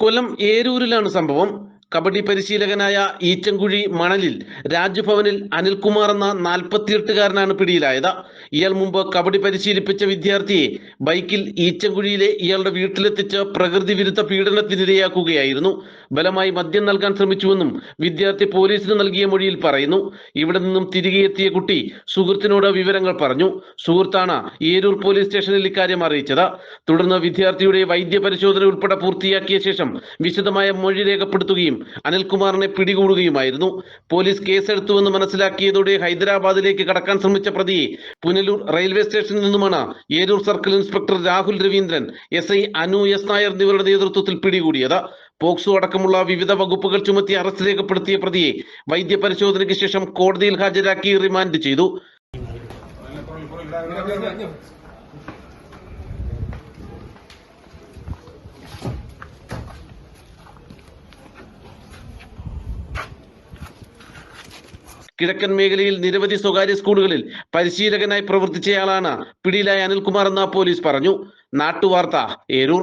കൊല്ലം ഏരൂരിലാണ് സംഭവം. കബഡി പരിശീലകനായ ഈച്ചൻകുഴി മണലിൽ രാജ്ഭവനിൽ അനിൽകുമാർ എന്ന നാൽപ്പത്തിയെട്ടുകാരനാണ് പിടിയിലായത്. ഇയാൾ മുമ്പ് കബഡി പരിശീലിപ്പിച്ച വിദ്യാർത്ഥിയെ ബൈക്കിൽ ഈച്ചൻകുഴിയിലെ ഇയാളുടെ വീട്ടിലെത്തിച്ച് പ്രകൃതി വിരുദ്ധ പീഡനത്തിനിരയാക്കുകയായിരുന്നു. ബലമായി മദ്യം നൽകാൻ ശ്രമിച്ചുവെന്നും വിദ്യാർത്ഥി പോലീസിന് നൽകിയ മൊഴിയിൽ പറയുന്നു. ഇവിടെ നിന്നും തിരികെ എത്തിയ കുട്ടി സുഹൃത്തിനോട് വിവരങ്ങൾ പറഞ്ഞു. സുഹൃത്താണ് ഏരൂർ പോലീസ് സ്റ്റേഷനിൽ ഇക്കാര്യം അറിയിച്ചത്. തുടർന്ന് വിദ്യാർത്ഥിയുടെ വൈദ്യ പരിശോധന ഉൾപ്പെടെ പൂർത്തിയാക്കിയ ശേഷം വിശദമായ മൊഴി രേഖപ്പെടുത്തുകയും അനിൽകുമാറിനെ പിടികൂടുകയുമായിരുന്നു. പോലീസ് കേസെടുത്തുവെന്ന് മനസ്സിലാക്കിയതോടെ ഹൈദരാബാദിലേക്ക് കടക്കാൻ ശ്രമിച്ച പ്രതിയെ പുനലൂർ റെയിൽവേ സ്റ്റേഷനിൽ നിന്നുമാണ് Eroor circle inspector Rahul Raveendran S I Anu S Nair എന്നിവരുടെ നേതൃത്വത്തിൽ പിടികൂടിയത്. പോക്സോ അടക്കമുള്ള വിവിധ വകുപ്പുകൾ ചുമത്തി അറസ്റ്റ് രേഖപ്പെടുത്തിയ പ്രതിയെ വൈദ്യപരിശോധനയ്ക്ക് ശേഷം കോടതിയിൽ ഹാജരാക്കി റിമാൻഡ് ചെയ്തു. കിഴക്കൻ മേഖലയിൽ നിരവധി സ്വകാര്യ സ്കൂളുകളിൽ പരിശീലകനായി പ്രവർത്തിച്ചയാളാണ് പിടിയിലായ അനിൽകുമാർ എന്ന പോലീസ് പറഞ്ഞു. നാട്ടുവാർത്ത ഏരൂർ.